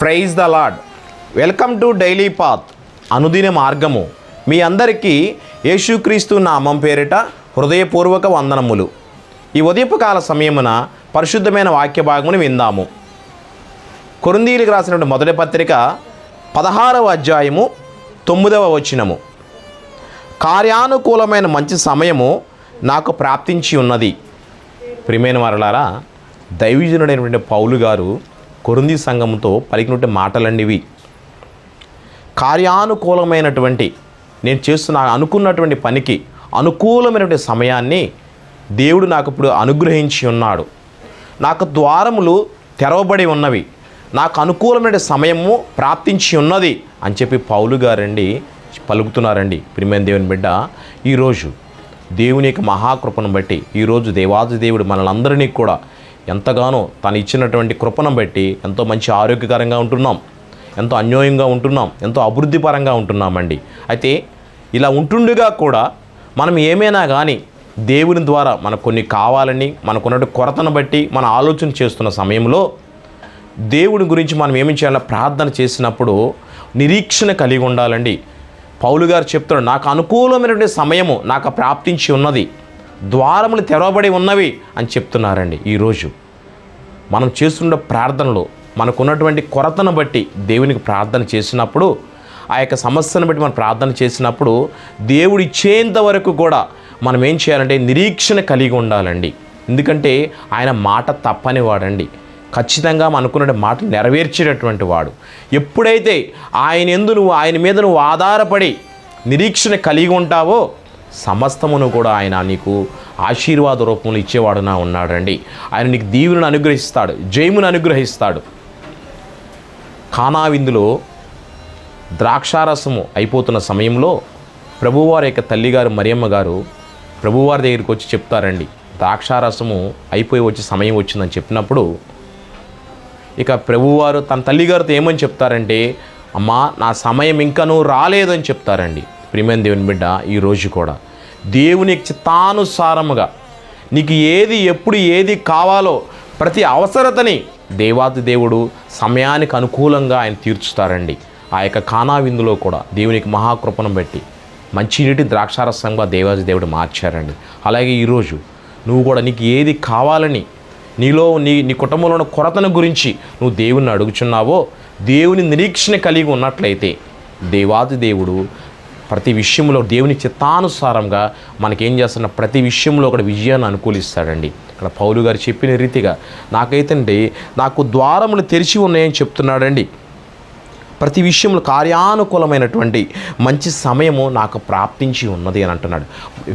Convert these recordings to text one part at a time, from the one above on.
Praise the Lord welcome to daily path అనుదిన మార్గము. మీ అందరికీ యేసుక్రీస్తు నామం పేరిట హృదయపూర్వక వందనములు. ఈ ఉదయపకాల సమయమున పరిశుద్ధమైన వాక్య భాగమును విందాము. కొరిందీలకు రాసినటువంటి మొదటి పత్రిక పదహారవ అధ్యాయము తొమ్మిదవ వచనము. కార్యానుకూలమైన మంచి సమయము నాకు ప్రాప్తించి ఉన్నది. ప్రిమైన వారలారా దైవజనుడైనటువంటి పౌలు గారు కొరింది సంఘంతో పలికినటువంటి మాటలండివి కార్యానుకూలమైనటువంటి నేను చేస్తున్న అనుకున్నటువంటి పనికి అనుకూలమైనటువంటి సమయాన్ని దేవుడు నాకు ఇప్పుడు అనుగ్రహించి ఉన్నాడు. నాకు ద్వారములు తెరవబడి ఉన్నవి. నాకు అనుకూలమైన సమయము ప్రాప్తించి ఉన్నది అని చెప్పి పౌలు గారండి పలుకుతున్నారండి. ప్రియమైన దేవుని బిడ్డ ఈరోజు దేవుని యొక్క మహాకృపను బట్టి ఈరోజు దేవాది దేవుడు మనలందరినీ కూడా ఎంతగానో తను ఇచ్చినటువంటి కృపను బట్టి ఎంతో మంచి ఆరోగ్యకరంగా ఉంటున్నాం ఎంతో అన్యోన్యంగా ఉంటున్నాం ఎంతో అభివృద్ధిపరంగా ఉంటున్నామండి. అయితే ఇలా ఉంటుండగా కూడా మనం ఏమైనా కానీ దేవుని ద్వారా మనకు కొన్ని కావాలని మనకున్నటువంటి కొరతను బట్టి మన ఆలోచన చేస్తున్న సమయంలో దేవుడి గురించి మనం ఏమి చేయాలో? ప్రార్థన చేసినప్పుడు నిరీక్షణ కలిగి ఉండాలండి. పౌలు గారు చెప్తున్నాడు నాకు అనుకూలమైనటువంటి సమయము నాకు ప్రాప్తించి ఉన్నది. ద్వారములు తెరవబడి ఉన్నవి అని చెప్తున్నారండి ఈరోజు మనం చేస్తున్న ప్రార్థనలో మనకున్నటువంటి కొరతను బట్టి దేవునికి ప్రార్థన చేసినప్పుడు ఆ యొక్క సమస్యను బట్టి మనం ప్రార్థన చేసినప్పుడు దేవుడు ఇచ్చేంత వరకు కూడా మనం ఏం చేయాలంటే నిరీక్షణ కలిగి ఉండాలండి. ఎందుకంటే ఆయన మాట తప్పని వాడండి. ఖచ్చితంగా అనుకున్న మాట నెరవేర్చేటటువంటి వాడు. ఎప్పుడైతే ఆయన ఎందు నువ్వు ఆయన మీద నువ్వు ఆధారపడి నిరీక్షణ కలిగి ఉంటావో సమస్తమును కూడా ఆయన నీకు ఆశీర్వాద రూపంలో ఇచ్చేవాడునా ఉన్నాడండి ఆయన నీకు దీవులను అనుగ్రహిస్తాడు జయమును అనుగ్రహిస్తాడు. కానావిందులో ద్రాక్షారసము అయిపోతున్న సమయంలో ప్రభువారి యొక్క తల్లిగారు మరియమ్మ గారు ప్రభువారి దగ్గరికి వచ్చి చెప్తారండి ద్రాక్షారసము అయిపోయి వచ్చే సమయం వచ్చిందని చెప్పినప్పుడు ఇక ప్రభువారు తన తల్లిగారితో ఏమని చెప్తారంటే అమ్మా నా సమయం ఇంకనూ రాలేదని చెప్తారండి. ప్రియమైన దేవుని బిడ్డ ఈరోజు కూడా దేవుని చిత్తానుసారముగా నీకు ఏది ఎప్పుడు ఏది కావాలో ప్రతి అవసరతని దేవాది దేవుడు సమయానికి అనుకూలంగా ఆయన తీర్చుతారండి. ఆ యొక్క కానా విందులో కూడా దేవునికి మహాకృపను బట్టి మంచినీటి ద్రాక్షారసంగా దేవాది దేవుడు మార్చారండి. అలాగే ఈరోజు నువ్వు కూడా నీకు ఏది కావాలని నీలో నీ నీ కుటుంబంలో ఉన్న కొరతను గురించి నువ్వు దేవుణ్ణి అడుగుచున్నావో దేవుని నిరీక్షణ కలిగి ఉన్నట్లయితే దేవాది దేవుడు ప్రతి విషయంలో దేవుని చిత్తానుసారంగా మనకేం చేస్తున్న ప్రతి విషయంలో కూడా విజయాన్ని అనుకూలిస్తాడండి. ఇక్కడ పౌలు గారు చెప్పిన రీతిగా నాకైతే నాకు ద్వారములు తెరిచి ఉన్నాయని చెప్తున్నాడండి. ప్రతి విషయంలో కార్యానుకూలమైనటువంటి మంచి సమయము నాకు ప్రాప్తించి ఉన్నది అని అంటున్నాడు.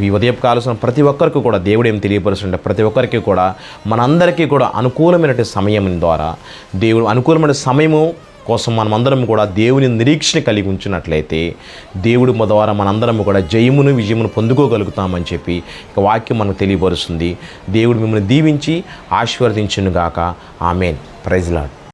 ఈ ఉదయం కాల్సిన ప్రతి ఒక్కరికి కూడా దేవుడు ఏం తెలియపరుస్తుండే ప్రతి ఒక్కరికి కూడా మనందరికీ కూడా అనుకూలమైనటువంటి సమయం ద్వారా దేవుడు అనుకూలమైన సమయము కోసం మనమందరం కూడా దేవుని నిరీక్షణ కలిగి ఉంచినట్లయితే దేవుడు ద్వారా మనందరం కూడా జయమును విజయమును పొందుకోగలుగుతామని చెప్పి ఇక వాక్యం మనకు తెలియపరుస్తుంది. దేవుడు మిమ్మల్ని దీవించి ఆశీర్వదించునుగాక. ఆమెన్. ప్రైజ్లాడ్